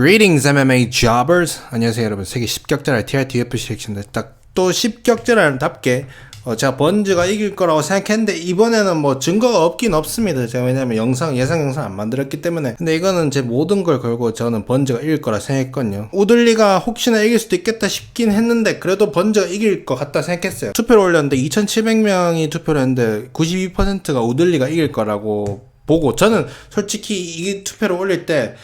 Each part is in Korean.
Greetings MMA jobbers. 안녕하세요 여러분. 세계 10격자랄 TRT UFC 액션인데 딱또 10격자랄답게 어, 제가 번즈가 이길 거라고 생각했는데 이번에는 뭐 증거가 없긴 없습니다. 제가 왜냐면 영상 예상 영상 안 만들었기 때문에 근데 이거는 제 모든 걸 걸고 저는 번즈가 이길 거라 생각했거든요. 우들리가 혹시나 이길 수도 있겠다 싶긴 했는데 그래도 번즈가 이길 것 같다 생각했어요. 투표를 올렸는데 2,700명이 투표를 했는데 92%가 우들리가 이길 거라고 보고 저는 솔직히 이 투표를 올릴 때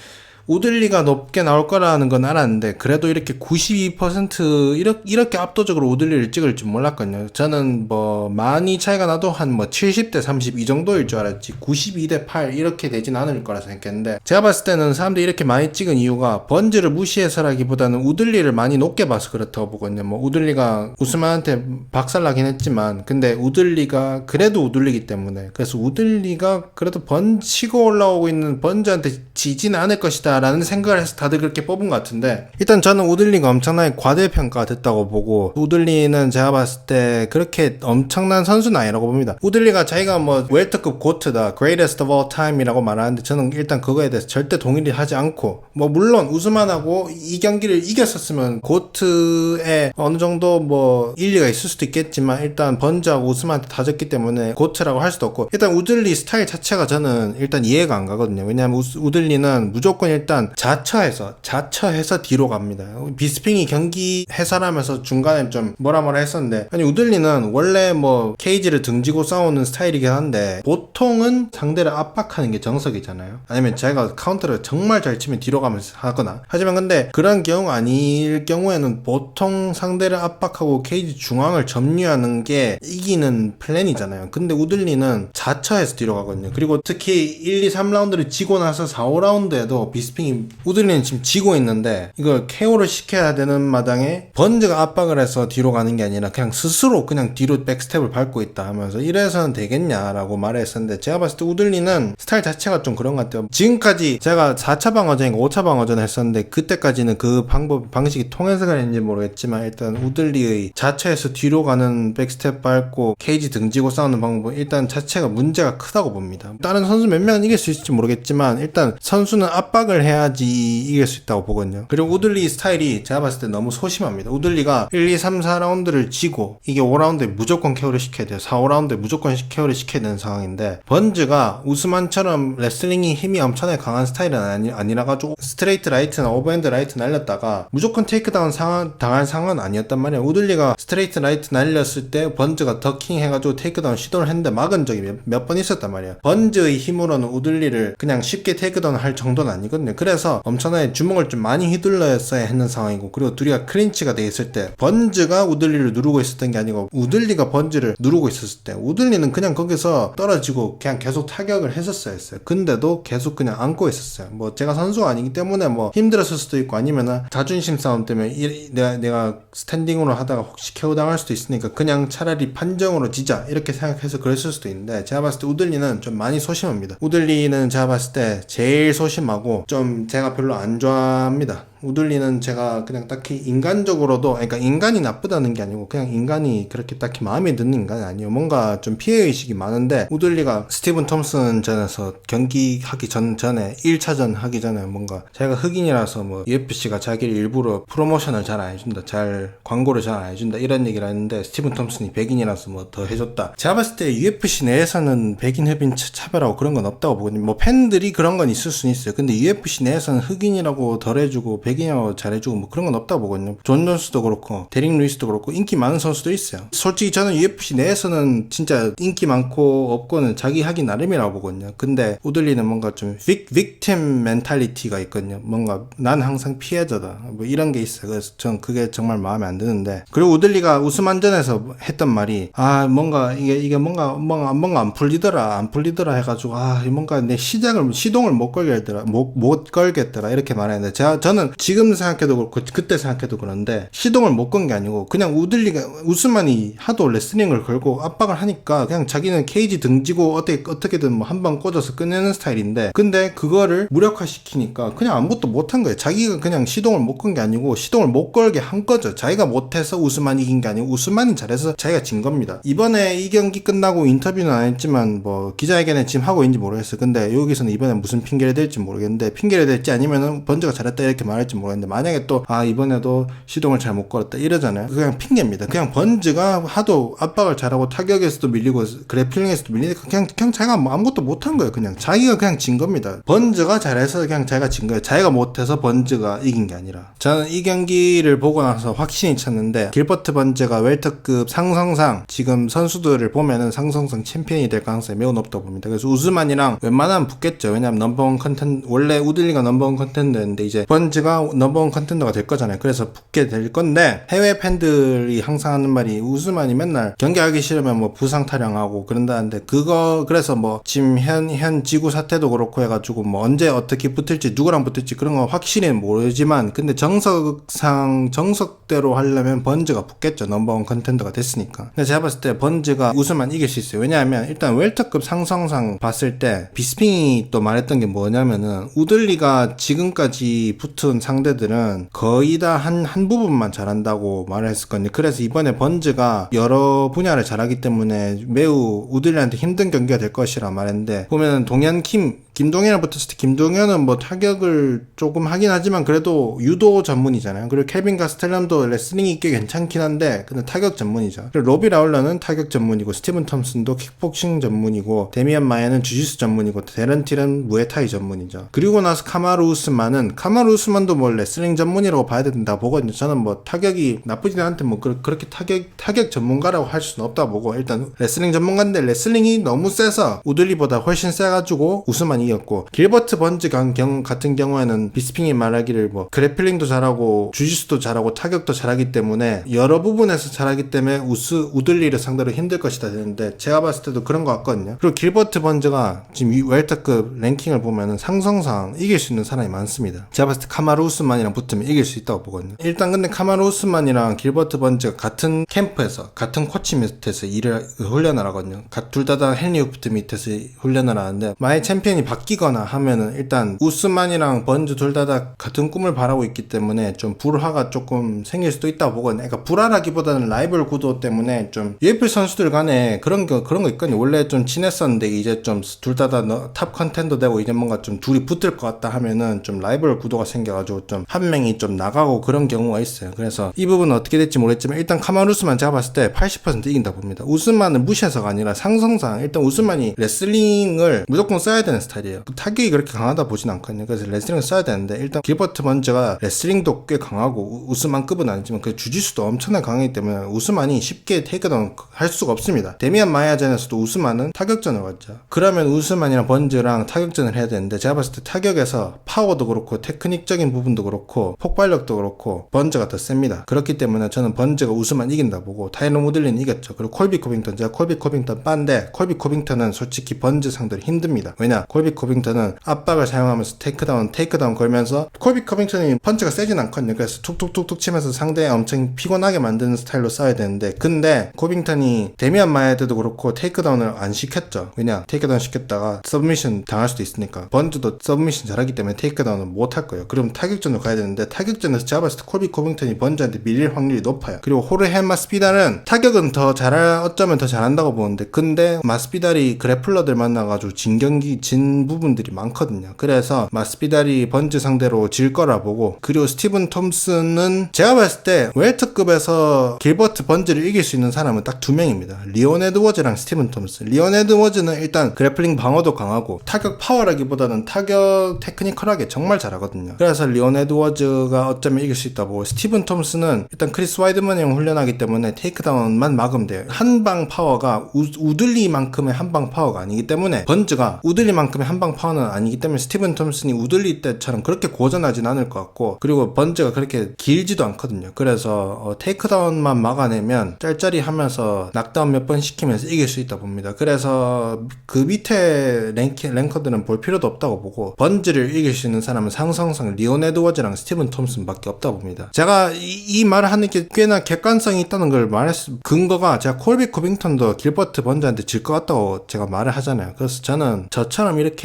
우들리가 높게 나올 거라는 건 알았는데 그래도 이렇게 92% 이렇게, 이렇게 압도적으로 우들리를 찍을 줄 몰랐거든요. 저는 뭐 많이 차이가 나도 한 뭐 70대 30 이 정도일 줄 알았지 92대 8 이렇게 되진 않을 거라 생각했는데 제가 봤을 때는 사람들이 이렇게 많이 찍은 이유가 번즈를 무시해서라기보다는 우들리를 많이 높게 봐서 그렇다고 보거든요. 뭐 우들리가 우스만한테 박살나긴 했지만 근데 우들리가 그래도 우들리기 때문에 그래서 우들리가 그래도 번 치고 올라오고 있는 번즈한테 지지는 않을 것이다 라는 생각을 해서 다들 그렇게 뽑은 것 같은데 일단 저는 우들리가 엄청나게 과대평가됐다고 보고 우들리는 제가 봤을 때 그렇게 엄청난 선수는 아니라고 봅니다. 우들리가 자기가 뭐 웰터급 고트다 greatest of all time이라고 말하는데 저는 일단 그거에 대해서 절대 동의를 하지 않고 뭐 물론 우스만하고 이 경기를 이겼었으면 고트에 어느 정도 뭐 일리가 있을 수도 있겠지만 일단 번즈하고 우스만한테 다졌기 때문에 고트라고 할 수도 없고 일단 우들리 스타일 자체가 저는 일단 이해가 안 가거든요. 왜냐하면 우들리는 무조건 일단 자처해서 자처해서 뒤로 갑니다. 비스핑이 경기 해설하면서 중간에 좀 뭐라 뭐라 했었는데 아니 우들리는 원래 뭐 케이지를 등지고 싸우는 스타일이긴 한데 보통은 상대를 압박하는 게 정석이잖아요. 아니면 자기가 카운터를 정말 잘 치면 뒤로 가면서 하거나. 하지만 근데 그런 경우 아닐 경우에는 보통 상대를 압박하고 케이지 중앙을 점유하는 게 이기는 플랜이잖아요. 근데 우들리는 자처해서 뒤로 가거든요. 그리고 특히 1, 2, 3라운드를 지고 나서 4, 5라운드에도 비스 핑이 우들리는 지금 지고 있는데 이걸 KO를 시켜야 되는 마당에 번즈가 압박을 해서 뒤로 가는 게 아니라 그냥 스스로 그냥 뒤로 백스텝을 밟고 있다 하면서 이래서는 되겠냐라고 말했었는데 제가 봤을 때 우들리는 스타일 자체가 좀 그런 것 같아요. 지금까지 제가 4차 방어전인가 5차 방어전 했었는데 그때까지는 그 방법 방식이 통해서 그랬는지 모르겠지만 일단 우들리의 자체에서 뒤로 가는 백스텝 밟고 케이지 등지고 싸우는 방법 일단 자체가 문제가 크다고 봅니다. 다른 선수 몇 명은 이길 수 있을지 모르겠지만 일단 선수는 압박을 해야지 이길 수 있다고 보거든요. 그리고 우들리 스타일이 제가 봤을 때 너무 소심합니다. 우들리가 1, 2, 3, 4라운드를 지고 이게 5라운드에 무조건 케어를 시켜야 돼요. 4, 5라운드에 무조건 케어를 시켜야 되는 상황인데 번즈가 우스만처럼 레슬링이 힘이 엄청나게 강한 스타일은 아니, 아니라 가지고 스트레이트 라이트나 오버핸드 라이트 날렸다가 무조건 테이크다운 상황, 당할 상황은 아니었단 말이야 우들리가 스트레이트 라이트 날렸을 때 번즈가 더킹 해가지고 테이크다운 시도를 했는데 막은 적이 몇번 있었단 말이야 번즈의 힘으로는 우들리를 그냥 쉽게 테이크다운 할 정도는 아니거든요 그래서 엄청나게 주먹을 좀 많이 휘둘러야 했는 상황이고 그리고 둘이가 클린치가 돼 있을 때 번즈가 우들리를 누르고 있었던 게 아니고 우들리가 번즈를 누르고 있었을 때 우들리는 그냥 거기서 떨어지고 그냥 계속 타격을 했었어야 했어요. 근데도 계속 그냥 안고 있었어요. 뭐 제가 선수가 아니기 때문에 뭐 힘들었을 수도 있고 아니면은 자존심 싸움 때문에 이- 내가, 내가 스탠딩으로 하다가 혹시 KO 당할 수도 있으니까 그냥 차라리 판정으로 지자 이렇게 생각해서 그랬을 수도 있는데 제가 봤을 때 우들리는 좀 많이 소심합니다. 우들리는 제가 봤을 때 제일 소심하고 좀 제가 별로 안 좋아합니다 우들리는 제가 그냥 딱히 인간적으로도 그러니까 인간이 나쁘다는 게 아니고 그냥 인간이 그렇게 딱히 마음에 드는 인간이 아니에요. 뭔가 좀 피해 의식이 많은데 우들리가 스티븐 톰슨 전에서 경기하기 전 전에 1차전 하기 전에 뭔가 자기가 흑인이라서 뭐 UFC가 자기를 일부러 프로모션을 잘 안 해준다 잘 광고를 잘 안 해준다 이런 얘기를 했는데 스티븐 톰슨이 백인이라서 뭐 더 해줬다. 제가 봤을 때 UFC 내에서는 백인 차- 차별하고 그런 건 없다고 보거든요. 뭐 팬들이 그런 건 있을 수는 있어요. 근데 UFC 내에서는 흑인이라고 덜 해주고 백 인이라고 잘해주고 뭐 그런 건 없다고 보거든요. 존 존스도 그렇고 데릭 루이스도 그렇고 인기 많은 선수도 있어요. 솔직히 저는 UFC 내에서는 진짜 인기 많고 없고는 자기 하기 나름이라고 보거든요. 근데 우들리는 뭔가 좀 빅, 빅팀 멘탈리티가 있거든요. 뭔가 난 항상 피해자다. 뭐 이런 게 있어요. 그래서 전 그게 정말 마음에 안 드는데. 그리고 우들리가 우스만전에서 했던 말이 아 뭔가 이게 이게 뭔가 뭔가 뭔가 안 풀리더라 안 풀리더라 해가지고 아 뭔가 내 시작을 시동을 못 걸겠더라 못, 못 걸겠더라 이렇게 말했는데 제가 저는 지금 생각해도 그렇고 그때 생각해도 그런데 시동을 못 건 게 아니고 그냥 우들리가 우스만이 하도 레슬링을 걸고 압박을 하니까 그냥 자기는 케이지 등지고 어떻게 어떻게든 뭐한방 꽂아서 끝내는 스타일인데 근데 그거를 무력화 시키니까 그냥 아무것도 못한 거예요. 자기가 그냥 시동을 못 건 게 아니고 시동을 못 걸게 한 거죠. 자기가 못해서 우스만이 이긴 게 아니고 우스만이 잘해서 자기가 진 겁니다. 이번에 이 경기 끝나고 인터뷰는 안 했지만 뭐 기자회견에 지금 하고 있는지 모르겠어요. 근데 여기서는 이번에 무슨 핑계를 댈지 모르겠는데 핑계를 댈지 아니면은 번즈가 잘했다 이렇게 말할 지 모르겠는데 만약에 또 아 이번에도 시동을 잘 못 걸었다 이러잖아요. 그냥 핑계입니다. 그냥 번즈가 하도 압박을 잘하고 타격에서도 밀리고 그래플링에서도 밀리니까 그냥 그냥 자기가 뭐 아무것도 못한 거예요. 그냥 자기가 그냥 진 겁니다. 번즈가 잘해서 그냥 자기가 진 거예요. 자기가 못해서 번즈가 이긴 게 아니라 저는 이 경기를 보고 나서 확신이 찼는데 길버트 번즈가 웰터급 상성상 지금 선수들을 보면은 상성상 챔피언이 될 가능성이 매우 높다고 봅니다. 그래서 우스만이랑 웬만하면 붙겠죠. 왜냐면 넘버원 컨텐 원래 우들리가 넘버원 컨텐더였는데 이제 번즈가 넘버원 컨텐더가 될 거잖아요. 그래서 붙게 될 건데 해외 팬들이 항상 하는 말이 우스만이 맨날 경기하기 싫으면 뭐 부상 타령하고 그런다는데 그거 그래서 뭐 지금 현, 현 지구 사태도 그렇고 해가지고 뭐 언제 어떻게 붙을지 누구랑 붙을지 그런 거 확실히는 모르지만 근데 정석상 정석대로 하려면 번즈가 붙겠죠. 넘버원 컨텐더가 됐으니까. 근데 제가 봤을 때 번즈가 우스만 이길 수 있어요. 왜냐하면 일단 웰터급 상성상 봤을 때 비스핑이 또 말했던 게 뭐냐면은 우들리가 지금까지 붙은 상대들은 거의 다 한 한 부분만 잘한다고 말을 했었거든요. 그래서 이번에 번즈가 여러 분야를 잘하기 때문에 매우 우들리한테 힘든 경기가 될 것이라 말했는데 보면은 동현 킴 김동현이랑 붙었을 때 김동현은 뭐 타격을 조금 하긴 하지만 그래도 유도 전문이잖아요. 그리고 케빈 가스텔람도 레슬링이 꽤 괜찮긴 한데 근데 타격 전문이죠. 그리고 로비 라울러는 타격 전문이고 스티븐 톰슨도 킥복싱 전문이고 데미안 마야는 주짓수 전문이고 데런틸은 무에타이 전문이죠. 그리고 나서 카마루 우스만은 카마루 우스만도 뭐 레슬링 전문이라고 봐야 된다 보거든요. 저는 뭐 타격이 나쁘진 않은데 뭐 그, 그렇게 타격 타격 전문가라고 할 수는 없다 보고 일단 레슬링 전문가인데 레슬링이 너무 세서 우들리보다 훨씬 세가지고 우스만이 이겼고 길버트 번즈 강 경, 같은 경우에는 비스핑이 말하기를 뭐 그래플링도 잘하고 주짓수도 잘하고 타격도 잘하기 때문에 여러 부분에서 잘하기 때문에 우스 우들리를 상대로 힘들 것이다 되는데 제가 봤을 때도 그런 것 같거든요. 그리고 길버트 번즈가 지금 이 웰터급 랭킹을 보면은 상성상 이길 수 있는 사람이 많습니다. 제가 봤을 때 카마루 우스만이랑 붙으면 이길 수 있다고 보거든요. 일단 근데 카마루 우스만이랑 길버트 번즈가 같은 캠프에서 같은 코치 밑에서 일을 훈련을 하거든요. 둘 다 다 헨리 우프트 밑에서 훈련을 하는데 만약 챔피언이 바 뀌거나 하면은 일단 우스만이랑 번즈 둘다다 같은 꿈을 바라고 있기 때문에 좀 불화가 조금 생길 수도 있다고 보거든요. 그러니까 불화라기보다는 라이벌 구도 때문에 좀 UFC 선수들 간에 그런 거 그런 거 있거든요. 원래 좀 친했었는데 이제 좀 둘 다 다 탑 컨텐더 되고 이제 뭔가 좀 둘이 붙을 것 같다 하면은 좀 라이벌 구도가 생겨가지고 좀 한 명이 좀 나가고 그런 경우가 있어요. 그래서 이 부분은 어떻게 될지 모르겠지만 일단 카마루스만 제가 봤을 때 80% 이긴다 봅니다. 우스만은 무시해서가 아니라 상성상 일단 우스만이 레슬링을 무조건 써야 되는 스타일 이에요. 타격이 그렇게 강하다 보진 않거든요. 그래서 레슬링을 써야 되는데 일단 길버트 번즈가 레슬링도 꽤 강하고 우스만급은 아니지만 그 주짓수도 엄청나게 강하기 때문에 우스만이 쉽게 테이크다운 할 수가 없습니다. 데미안 마야전에서도 우스만은 타격전을 갔죠. 그러면 우스만이랑 번즈랑 타격전을 해야 되는데 제가 봤을 때 타격에서 파워도 그렇고 테크닉적인 부분도 그렇고 폭발력도 그렇고 번즈가 더 셉니다. 그렇기 때문에 저는 번즈가 우스만 이긴다 보고 타이런 모들리는 이겼죠. 그리고 콜비 코빙턴 제가 콜비 코빙턴 빤데 콜비 코빙턴은 솔직히 번즈 상대로 힘듭니다. 왜냐 콜비 코빙턴은 압박을 사용하면서 테이크다운 테이크다운 걸면서 콜비 코빙턴이 펀치가 세진 않거든요. 그래서 툭툭툭툭 치면서 상대 엄청 피곤하게 만드는 스타일로 싸야 되는데 근데 코빙턴이 데미안 마야드도 그렇고 테이크다운을 안 시켰죠. 왜냐 테이크다운 시켰다가 서브미션 당할 수도 있으니까 번즈도 서브미션 잘하기 때문에 테이크다운을 못 할 거예요. 그럼 타격전으로 가야 되는데 타격전에서 봤을 때 콜비 코빙턴이 번즈한테 밀릴 확률이 높아요. 그리고 호르헤 마스피달은 타격은 더 잘할 어쩌면 더 잘한다고 보는데 근데 마스피달이 그래플러들 만나가지고 진 경기 진 부분들이 많거든요. 그래서 마스피달이 번즈 상대로 질 거라 보고 그리고 스티븐 톰슨은 제가 봤을 때 웰터급에서 길버트 번즈를 이길 수 있는 사람은 딱 두 명입니다. 리온 에드워즈랑 스티븐 톰슨. 리온 에드워즈는 일단 그래플링 방어도 강하고 타격 파워라기보다는 타격 테크니컬하게 정말 잘하거든요. 그래서 리온 에드워즈가 어쩌면 이길 수 있다 보고 스티븐 톰슨은 일단 크리스 와이드먼이랑 훈련하기 때문에 테이크다운만 막으면 돼요. 한방 파워가 우, 우들리만큼의 한방 파워가 아니기 때문에 번즈가 우들리만큼의 한방 파워는 아니기 때문에 스티븐 톰슨이 우들리 때처럼 그렇게 고전하진 않을 것 같고 그리고 번즈가 그렇게 길지도 않거든요. 그래서 어, 테이크다운만 막아내면 짤짤이 하면서 낙다운 몇 번 시키면서 이길 수 있다 봅니다. 그래서 그 밑에 랭킹, 랭커들은 볼 필요도 없다고 보고 번즈를 이길 수 있는 사람은 상성상 리온 에드워즈랑 스티븐 톰슨밖에 없다 봅니다. 제가 이, 이 말을 하는 게 꽤나 객관성이 있다는 걸 말했 근거가 제가 콜비 코빙턴도 길버트 번즈한테 질 것 같다고 제가 말을 하잖아요. 그래서 저는 저처럼 이렇게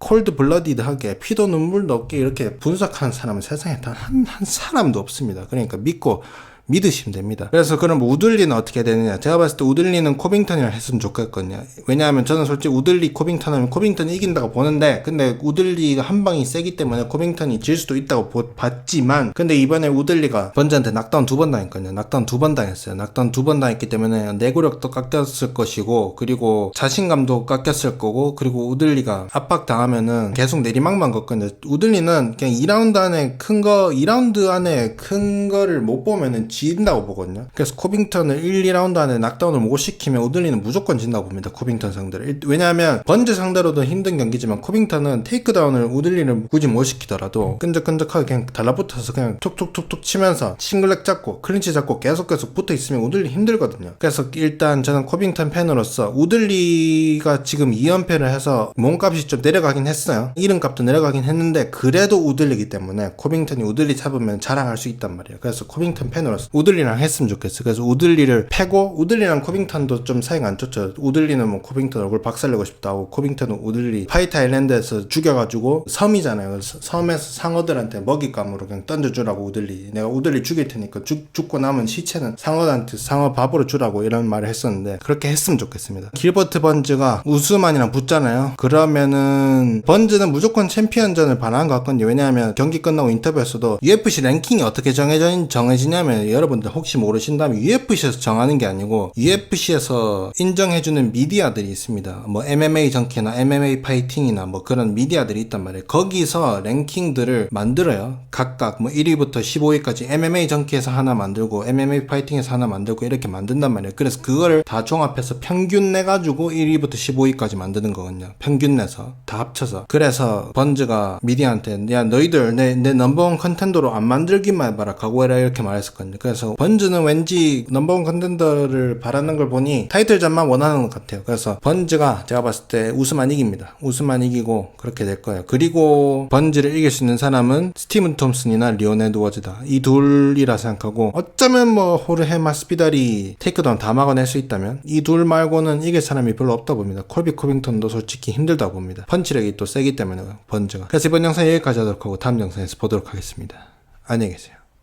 콜드 블러디드하게 피도 눈물도 없게 이렇게 분석하는 사람은 세상에 단 한 한 사람도 없습니다. 그러니까 믿고 믿으시면 됩니다. 그래서 그럼 우들리는 어떻게 되느냐? 제가 봤을 때 우들리는 코빙턴이랑 했으면 좋겠거든요. 왜냐하면 저는 솔직히 우들리 코빙턴 하면 코빙턴이 이긴다고 보는데, 근데 우들리가 한 방이 세기 때문에 코빙턴이 질 수도 있다고 보- 봤지만, 근데 이번에 우들리가 번즈한테 낙다운 두 번 당했거든요. 낙다운 두 번 당했어요. 낙다운 두 번 당했기 때문에 내구력도 깎였을 것이고, 그리고 자신감도 깎였을 거고, 그리고 우들리가 압박 당하면은 계속 내리막만 걷거든요. 우들리는 그냥 2라운드 안에 큰 거, 2라운드 안에 큰 거를 못 보면은 진다고 보거든요. 그래서 코빙턴을 1, 2라운드 안에 낙다운을 못 시키면 우들리는 무조건 진다고 봅니다. 코빙턴 상대를. 일- 왜냐하면 번즈 상대로도 힘든 경기지만 코빙턴은 테이크다운을 우들리를 굳이 못 시키더라도 끈적끈적하게 그냥 달라붙어서 그냥 툭툭툭툭 치면서 싱글렉 잡고 클린치 잡고 계속 계속 붙어 있으면 우들리 힘들거든요. 그래서 일단 저는 코빙턴 팬으로서 우들리가 지금 2연패를 해서 몸값이 좀 내려가긴 했어요. 이름값도 내려가긴 했는데 그래도 우들리기 때문에 코빙턴이 우들리 잡으면 자랑할 수 있단 말이에요. 그래서 코빙턴 팬으로서 우들리랑 했으면 좋겠어요. 그래서 우들리를 패고 우들리랑 코빙턴도 좀 사이가 안 좋죠. 우들리는 뭐 코빙턴 얼굴 박살내고 싶다고 코빙턴은 우들리 파이트 아일랜드에서 죽여가지고 섬이잖아요. 그래서 섬에서 상어들한테 먹잇감으로 그냥 던져주라고 우들리. 내가 우들리 죽일 테니까 죽, 죽고 남은 시체는 상어한테 상어 밥으로 주라고 이런 말을 했었는데 그렇게 했으면 좋겠습니다. 길버트 번즈가 우스만이랑 붙잖아요. 그러면은 번즈는 무조건 챔피언전을 반한 것 같거든요. 왜냐하면 경기 끝나고 인터뷰에서도 UFC 랭킹이 어떻게 정해져, 정해지냐면 여러분들 혹시 모르신다면 UFC에서 정하는 게 아니고 UFC에서 인정해주는 미디어들이 있습니다. 뭐 MMA 정키나 MMA 파이팅이나 뭐 그런 미디어들이 있단 말이에요. 거기서 랭킹들을 만들어요. 각각 뭐 1위부터 15위까지 MMA 정키에서 하나 만들고 MMA 파이팅에서 하나 만들고 이렇게 만든단 말이에요. 그래서 그거를 다 종합해서 평균 내가지고 1위부터 15위까지 만드는 거거든요. 평균 내서 다 합쳐서. 그래서 번즈가 미디어한테 야 너희들 내, 내 넘버원 컨텐더로 안 만들기만 해봐라 각오해라 이렇게 말했었거든요. 그래서 번즈는 왠지 넘버원 컨텐더를 바라는 걸 보니 타이틀전만 원하는 것 같아요. 그래서 번즈가 제가 봤을 때 우스만 이깁니다. 우스만 이기고 그렇게 될 거예요. 그리고 번즈를 이길 수 있는 사람은 스티븐 톰슨이나 리온 에드워즈다. 이 둘이라 생각하고 어쩌면 뭐 호르헤 마스피달이 테이크다운 다 막아낼 수 있다면 이 둘 말고는 이길 사람이 별로 없다 봅니다. 콜비 코빙턴도 솔직히 힘들다 봅니다. 펀치력이 또 세기 때문에 번즈가. 그래서 이번 영상 여기까지 하도록 하고 다음 영상에서 보도록 하겠습니다. 안녕히 계세요.